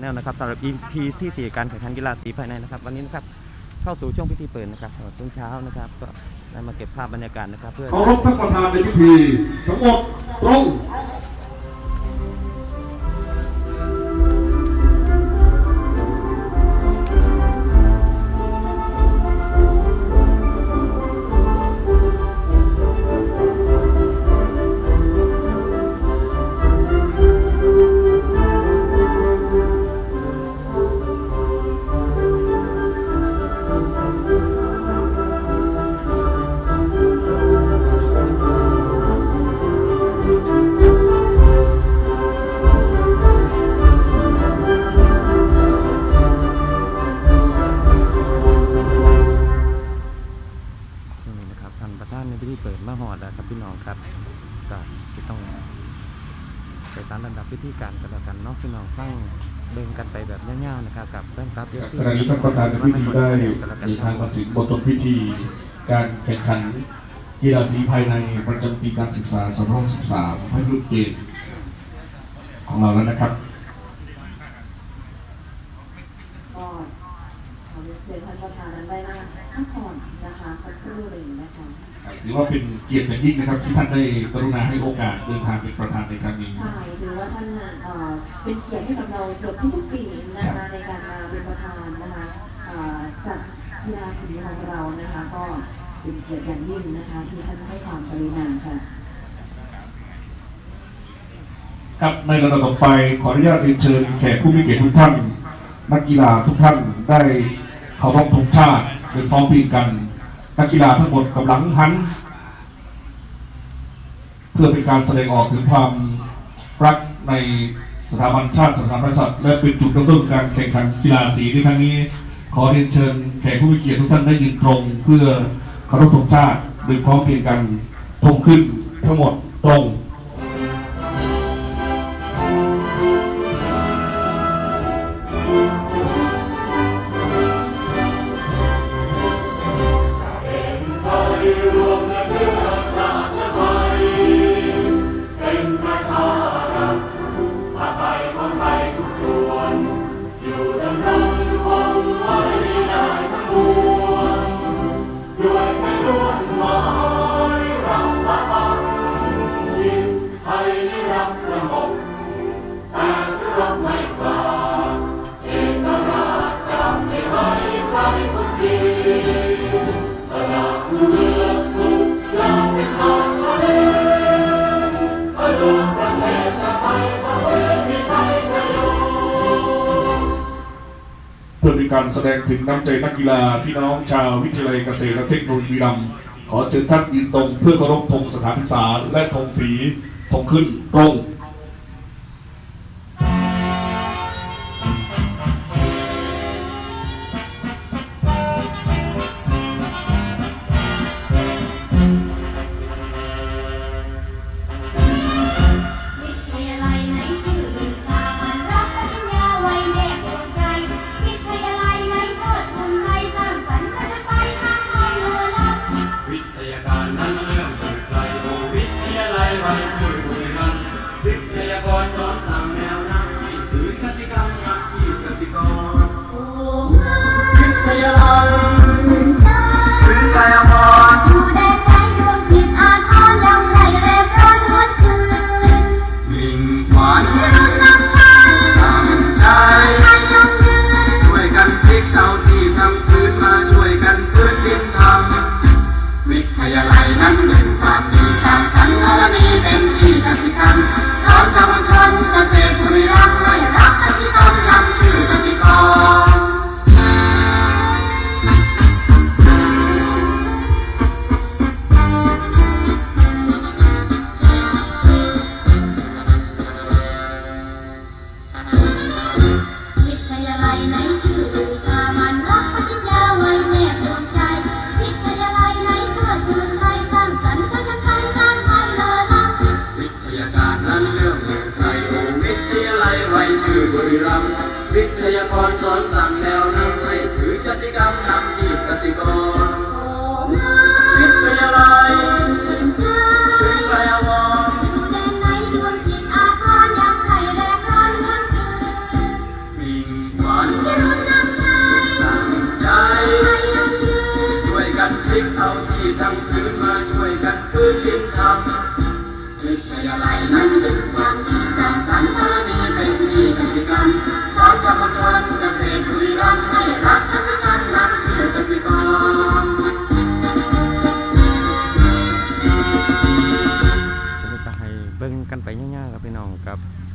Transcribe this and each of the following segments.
แนลนะครับสำหรับ EP ที่ 4 การแข่งขันกีฬาสีภายในนะครับ วันนี้นะครับเข้าสู่ช่วงพิธีเปิดนะครับช่วงเช้านะครับ ก็ได้มาเก็บภาพบรรยากาศนะครับ เพื่อเคารพท่านประธานในพิธีทั้งหมดตรง ก็จะต้องไปตามลำดับพิธีการกันแล้วกันเนาะพี่น้องฟังเบิ่งกันไปแบบง่ายๆนะครับกับแฟนคลับเยอะขณะนี้ท่านประธานในพิธีได้มีทางมาถึงบทพิธีการแข่งขันกีฬาสีภายในประจำปีการศึกษา 2513ให้รุ่นเกณฑ์ของเราแล้วนะครับ ก็ขอเรียนเชิญท่านประธานนั้นไว้หน้าพักผ่อนนะคะสักครู่หนึ่งนะคะ ถือว่าเป็นเกียรติอย่างยิ่งนะครับ ที่ท่านได้กรุณาให้โอกาสเดินทางเป็นประธานในครั้งนี้ ใช่ถือว่าท่านเอ่อเป็นเกียรติให้กับเราเกือบทุกๆปีนะคะในการมาเป็นประธานนะคะเอ่อจัดกีฬาสีของเรานะคะก็เป็นเกียรติอย่างยิ่งนะคะที่ท่านให้ความกรุณาค่ะครับในระดับต่อไปขออนุญาตเรียนเชิญแขกผู้มีเกียรติทุกท่าน นักกีฬาทุกท่านได้เคารพธงชาติโดยพร้อมเพรียงกัน นักกีฬาทั้งหมดกำลังหัน เพื่อเป็นการแสดงออกถึงความรักในสถาบันชาติสถาบันชาติและเป็นจุดเริ่มต้นการแข่งขันกีฬาสีในครั้งนี้ ขอเรียนเชิญแขกผู้มีเกียรติทุกท่านได้ยืนตรง เพื่อเคารพธงชาติโดยพร้อมเพรียงกันธงขึ้นทั้งหมดตรง แสดงถึงน้ำใจนักกีฬาพี่น้องชาววิทยาลัยเกษตรและเทคโนโลยีบุรีรัมขอเชิญท่านยืนตรงเพื่อเคารพธงสถานศึกษาและธงสีธงขึ้นตรง ทยา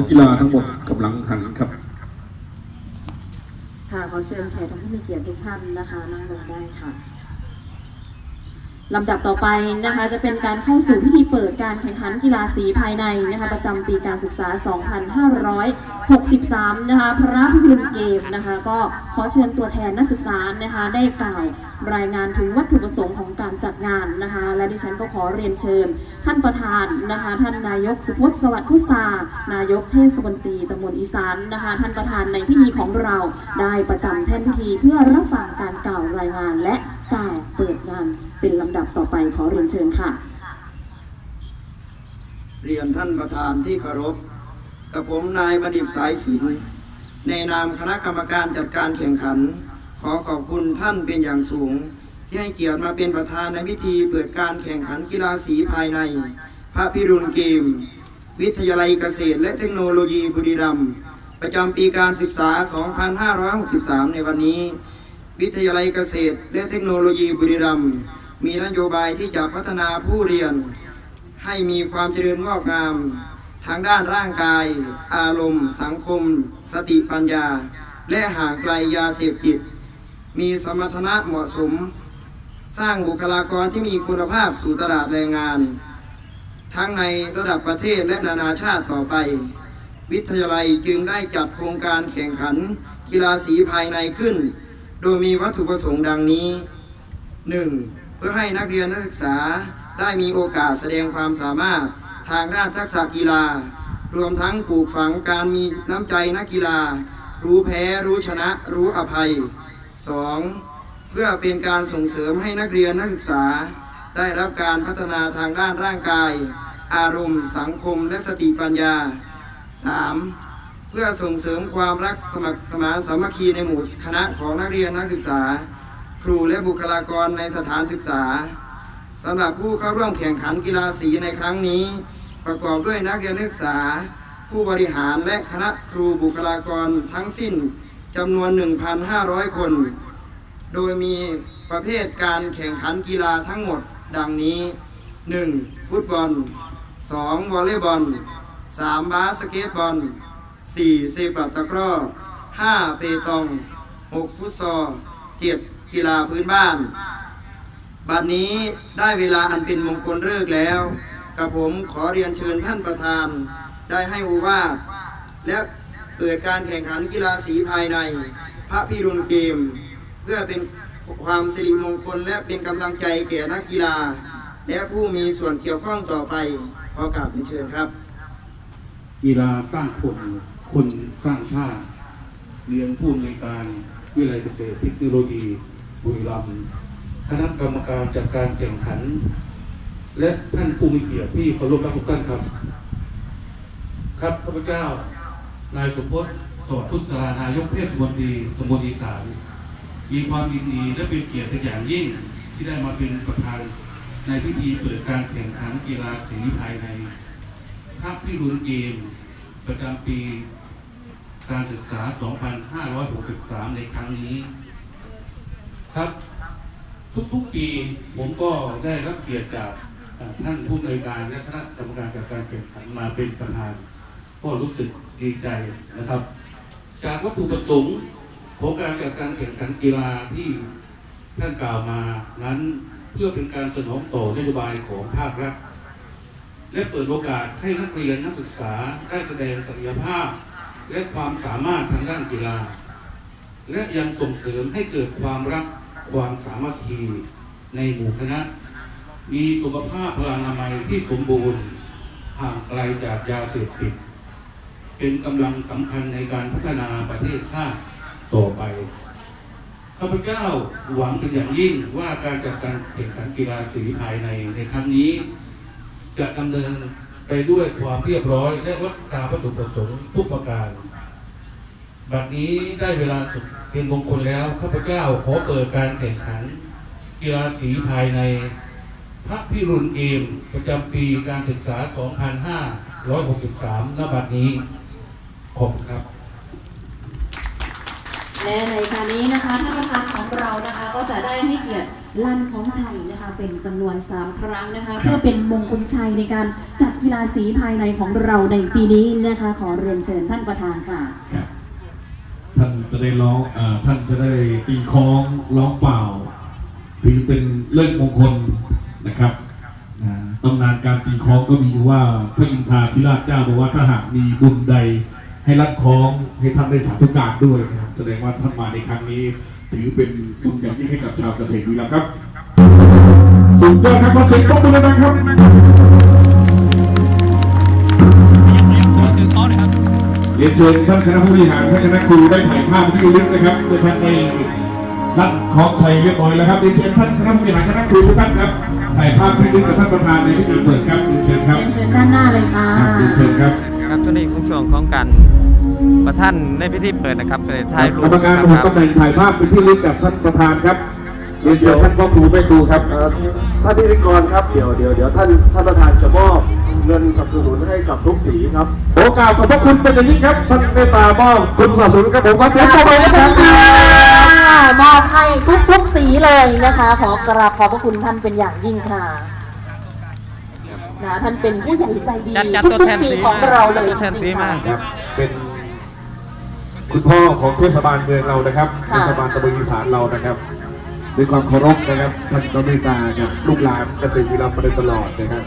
นักกีฬาทั้งหมดกำลังหันครับ ค่ะขอเชิญแขกท่านผู้มีเกียรติทุกท่านนะคะนั่งลงได้ค่ะลำดับต่อไปนะคะจะเป็นการเข้าสู่พิธีเปิดการแข่งขันกีฬาสีภายในนะคะประจำปีการศึกษา 63 นะคะ พระพิรุณเกมนะคะ ก็ขอเชิญตัวแทนนักศึกษานะคะ ได้กล่าวรายงานถึงวัตถุประสงค์ของการจัดงานนะคะ และดิฉันก็ขอเรียนเชิญ ท่านประธานนะคะ ท่านนายกสุพจน์สวัสดิ์พุทรานายกเทศมนตรีตำบลอีสานนะคะ ท่านประธานในพิธีของเราได้ประจำแท่นพิธีเพื่อรับฟังการกล่าวรายงานและกล่าวเปิดงานเป็นลำดับต่อไปขอเรียนเชิญค่ะ เรียนท่านประธานที่เคารพ กับผมนายบัณฑิตสายศิลป์ในนามคณะกรรมการจัดการแข่งขัน ขอขอบคุณท่านเป็นอย่างสูง ที่ให้เกียรติมาเป็นประธานในพิธีเปิดการแข่งขันกีฬาสีภายใน พระพิรุณเกม วิทยาลัยเกษตรและเทคโนโลยีบุรีรัมย์ประจำปีการศึกษา 2563 ในวันนี้ วิทยาลัยเกษตรและเทคโนโลยีบุรีรัมย์มีนโยบายที่จะพัฒนาผู้เรียน ให้มีความเจริญงอกงาม ทางด้านร่างกาย อารมณ์ สังคม สติปัญญา และห่างไกลยาเสพติด มีสมรรถนะเหมาะสม สร้างบุคลากรที่มีคุณภาพสู่ตลาดแรงงาน ทั้งในระดับประเทศและนานาชาติต่อไป วิทยาลัยจึงได้จัดโครงการแข่งขัน กีฬาสีภายในขึ้น โดยมีวัตถุประสงค์ดังนี้ 1. เพื่อให้นักเรียนนักศึกษาได้มีโอกาสแสดงความสามารถ ทางด้านทักษะกีฬา รวมทั้งปลูกฝังการมีน้ำใจนักกีฬา รู้แพ้รู้ชนะรู้อภัย 2. เพื่อเป็นการส่งเสริมให้นักเรียนนักศึกษา ได้รับการพัฒนาทางด้านร่างกาย อารมณ์ สังคมและสติปัญญา 3. เพื่อส่งเสริมความรักสมัครสมานสามัคคีในหมู่คณะของนักเรียนนักศึกษา ครูและบุคลากรในสถานศึกษาสำหรับผู้เข้าร่วมแข่งขันกีฬาสีในครั้งนี้ ประกอบด้วยนักเรียนนักศึกษา ผู้บริหารและคณะครูบุคลากรทั้งสิ้นจำนวน 1,500 คน โดยมีประเภทการแข่งขันกีฬาทั้งหมดดังนี้ 1. ฟุตบอล 2. วอลเลย์บอล 3. บาสเกตบอล 4. เซปัตะกร้อ 5. เปตอง 6. ฟุตซอล 7. กีฬาพื้นบ้าน บัดนี้ได้เวลาอันเป็นมงคลเลิกษ์แล้ว กับผมขอเรียนเชิญท่านประธานได้ให้โอวาทและเปิดการแข่งขันกีฬาสีภายใน พระพิรุณเกม เพื่อเป็นความสิริมงคลและเป็นกำลังใจแก่นักกีฬา และผู้มีส่วนเกี่ยวข้องต่อไป ขอกราบเรียนเชิญครับ กีฬาสร้างคนคนสร้างชาติเรียนผู้อำนวยการวิทยาลัยเกษตรเทคโนโลยีบุรีรัมย์คณะกรรมการจัดการแข่งขัน และท่านผู้มีเกียรติที่เคารพรักทุกท่านครับ ครับข้าพเจ้า นายสมพศสวัสดิ์พุทธานายกเทศมนตรีตำบลอีสานมีความยินดีและเป็นเกียรติอย่างยิ่งที่ได้มาเป็นประธานในพิธีเปิดการแข่งขันกีฬาสีภายในภาพพิรุณเกม ประจำปีการศึกษา 2563 ในครั้งนี้ ครับ ทุกๆปีผมก็ได้รับเกียรติจาก ท่านผู้อำนวยการและคณะกรรมการจัดการแข่งขันมาเป็นประธาน ก็รู้สึกดีใจนะครับ จากวัตถุประสงค์ของการจัดการแข่งขันกีฬาที่ท่านกล่าวมานั้นเพื่อเป็นการสนองต่อนโยบายของภาครัฐและเปิดโอกาสให้นักเรียนนักศึกษาได้แสดงศักยภาพ และความสามารถทางด้านกีฬา และยังส่งเสริมให้เกิดความรักความสามัคคีในหมู่คณะ มีสุขภาพพลานามัยที่สมบูรณ์ห่างไกลจากยาเสพติด เป็นกำลังสำคัญในการพัฒนาประเทศชาติต่อไปข้าพเจ้าหวังเป็นอย่างยิ่งว่าการจัดการแข่งขันกีฬาสีภายในในครั้งนี้ จะดำเนินไปด้วยความเรียบร้อย และวัดตามวัตถุประสงค์ทุกประการ บัดนี้ได้เวลาสุดเป็นมงคลแล้วข้าพเจ้าขอเปิดการแข่งขันกีฬาสีภายใน พระพิรุณเกมประจำปีการศึกษา 2563 ณ บัดนี้ขอบคุณครับ และในการนี้นะคะท่านประธานของเรานะคะก็จะได้ให้เกียรติลั่นของชัยนะคะเป็นจำนวน 3 ครั้งนะคะ เพื่อเป็นมงคลชัยในการจัดกีฬาสีภายในของเราในปีนี้นะคะ ขอเรียนเชิญท่านประธานค่ะครับท่านจะได้ร้องเอ่อท่านจะได้ตีคล้องร้องเปล่า ถือเป็นเลิกมงคล นะครับนะตำนานการตีคล้องก็มีอยู่ว่าพระอินทราธิราชเจ้าบอกว่าถ้าหากมีบุญใดให้รัดคล้องให้ท่านได้สาธุการด้วยนะครับแสดงว่าท่านมาในครั้งนี้ถือเป็นบุญอย่างยิ่งให้กับชาวเกษตรวีรัมย์ครับสุดยอดครับมาเสียงปรบมือดังๆครับเรียนเชิญท่านคณะผู้บริหารท่านคณะครูได้ถ่ายภาพที่ระลึกนะครับเมื่อท่านได้รับของชัยเรียบร้อยแล้วครับเรียนเชิญท่านคณะผู้บริหารคณะครูทุกท่านครับ ถ่ายภาพที่ระลึกกับท่านประธานในพิธีเปิดครับเรียนเชิญครับเรียนเชิญด้านหน้าเลยค่ะครับเรียนเชิญครับครับช่วงนี้เป็นช่วงของการประท่านในพิธีเปิดนะครับก็เลยถ่ายรูกรปรมการนะหัวครับตำแหน่งถ่ายภาพเป็นที่ระลึกกับท่านประธานครับเรียนเชิญท่านพ่อครูแม่ครูครับเอ่อท่านพิธีกรครับเดี๋ยวเดี๋ยวเดี๋ยวท่านท่านประธานจะมอบเงิ นสนับสนุนให้กับทุกสีครับโอกาสขอบพระคุณเป็นอย่างยิ่งครับท่านเมตตามอบคุณสนับสนุนครับผมขอเสียงปรบมือให้ครับมอบให้ทุกทุกๆสีเลยนะคะ ขอกราบขอบพระคุณท่านเป็นอย่างยิ่งค่ะนะท่านเป็นผู้ใหญ่ใจดีจัดจัดทุตัวกแทนๆปีสีของเราเลยตัวแทนจสีริงๆมาค่ะครับเป็นคุณพ่อของเทศบาลเมืองเรานะครับค่ะเทศบาลตะบนอีสานเรานะครับด้วยความเคารพนะครับท่านก็เมตตากับลูกหลานเกษตรวีรัมย์มาโดยตลอดนะครับ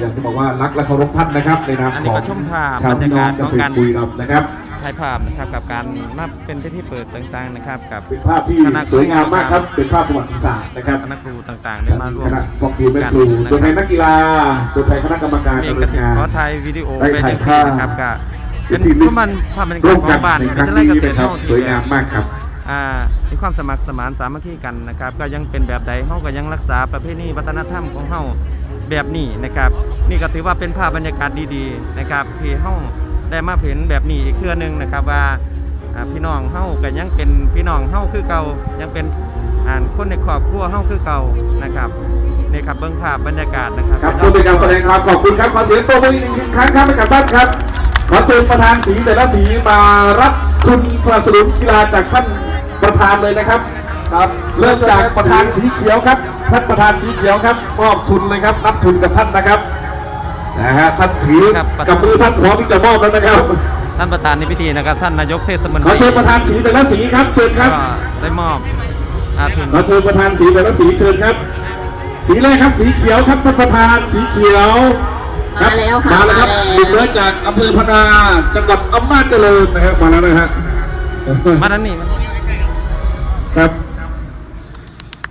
อยากจะบอกว่ารักและเคารพท่านนะครับในนามอันขนี้องก็ชมภาพชาวพี่น้องบรรยากาศเกษตรบุรีรัมย์นะครับถ่ายภาพนะครับกับการมาเป็นพิธีเปิดต่างๆนะครับ กับเป็นภาพที่สวยงามมากครับเป็นภาพประวัติศาสตร์นะครับคณะครูต่างๆได้มาร่วคมณะพ่อครูแม่ครูตัวแทนนักกีฬาตัวแทนคณะกรรมการเองดำก็เนินถืองานขอถ่ายวิดีโอได้ไปถ่ายในภาพนะครับก็เป็นที่ผู้มันภาพบรรยาการ่ศวมขอกังนบ้านในครั้งวิทนี้ยาลัยเกษตรนะครับเฮาสวยงามมากครับอ่า มีความสมัครสมานสามัคคีกันนะครับ ก็ยังเป็นแบบใดเฮาก็ยังรักษาประเพณีวัฒนธรรมของเฮาแบบนี้นะครับ นี่ก็ถือว่าเป็นภาพบรรยากาศดีๆนะครับที่เฮาได้มาเห็นแบบนี้อีกเทื่อหนึงนะครับว่าพี่น้องเฮาก็ยังเป็นพี่น้องเฮาคือเก่ายังเป็นอ่าคนในครอบครัวเฮาคือเก่านะครับนี่ครับเบิ่งภาพบรรยากาศนะครับครับด้วยเป็นการแสดงความขอบคุณครับขอเสียงปรบมืออีกหนึ่งครั้งครับให้กับท่านครับขอเชิญประธานสีแต่ละสีมารับทุนสนับสนุนกีฬาจากท่าน ประธานเลยนะครับครับเริ่มจากประธานสีเขียวครับ ท่านประธานสีเขียวครับมอบทุนเลยครับรับทุนกับท่านนะครับนะฮะท่านถือครับประธานกับมือท่านพร้อมที่จะมอบแล้วนะครับท่านประธานในพิธีนะครับ ท่านนายกเทศมนตขอรีเชิญประธานสีแต่ละสีครับเชิญครับ ก็ได้มอบอาทุนขอเชิญประธานสีแต่ละสีเชิญครับ สีแรกครับสีเขียวครับท่านประธานสีเขียวรับมาแล้วค่ะมาแล้วครับมาแล้วหนุ่มน้อยจากอำเภอพนาจังหวัดอำนาจเจริญนะครับมาแล้วนะฮะ มาด้านนี้ ครับ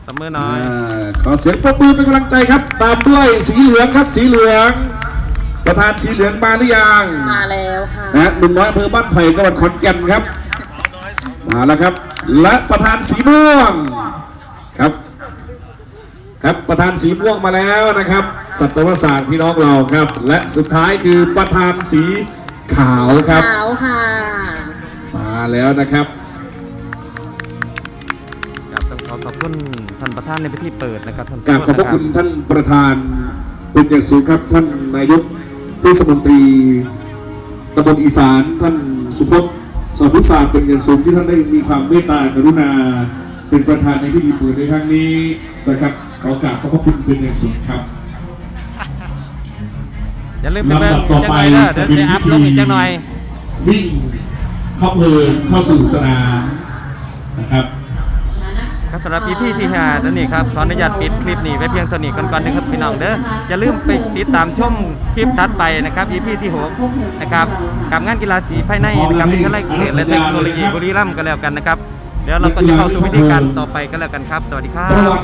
ตบมือหน่อยอ่าขอเสียงปรบมือเป็นกำลังใจครับ ตามด้วยสีเหลืองครับ สีเหลือง ประธานสีเหลืองมาหรือยังมาแล้วค่ะ นะฮะหนุ่มน้อยอำเภอบ้านไผ่จังหวัดขอนแก่นครับ มาแล้วครับ และประธานสีม่วงครับ ครับประธานสีม่วงมาแล้วนะครับ สัตวศาสตร์พี่น้องเราครับ และสุดท้ายคือประธานสีขาวครับ ขาวค่ะ มาแล้วนะครับครับ ต้องขอขอบคุณท่านประธานในพิธีเปิดนะครับท่านกราบขอบพระคุณท่านประธานเป็นอย่างสูงครับท่านนายกเทศมนตรีตำบลอีสานท่านสุพจน์สพุทธศาสตร์เป็นอย่างสูงที่ท่านได้มีความเมตตากรุณา เป็นประธานในพิธีเปิดในครั้งนี้นะครับขอกราบขอบพระคุณเป็นอย่างสูงครับอย่าลืมไปเบิ่งลำดับต่อจังไปหน่อยเด้อจะเดี๋ยวเป็นจะอัพพิธีลงอีกจังหน่อย วิ่งเข้าเพลิงเข้าสู่สนามนะครับ ครับสำหรับ EP ที่5นั่นนี่ครับขออนุญาตปิดคลิปนี้ไว้เพียงเท่านี้ก่อนๆนะครับพี่น้องเด้ออย่าลืมไปติดตามชมคลิปถัดไปนะครับ EP ที่หกนะครับกับงานกีฬาสีภายในนะครับวิทยาลัยเกษตรและเทคโนโลยีบุรีรัมย์ก็แล้วกันนะครับเดี๋ยวเราก็จะเข้าสู่วิธีการต่อไปก็แล้วกันครับ สวัสดีครับ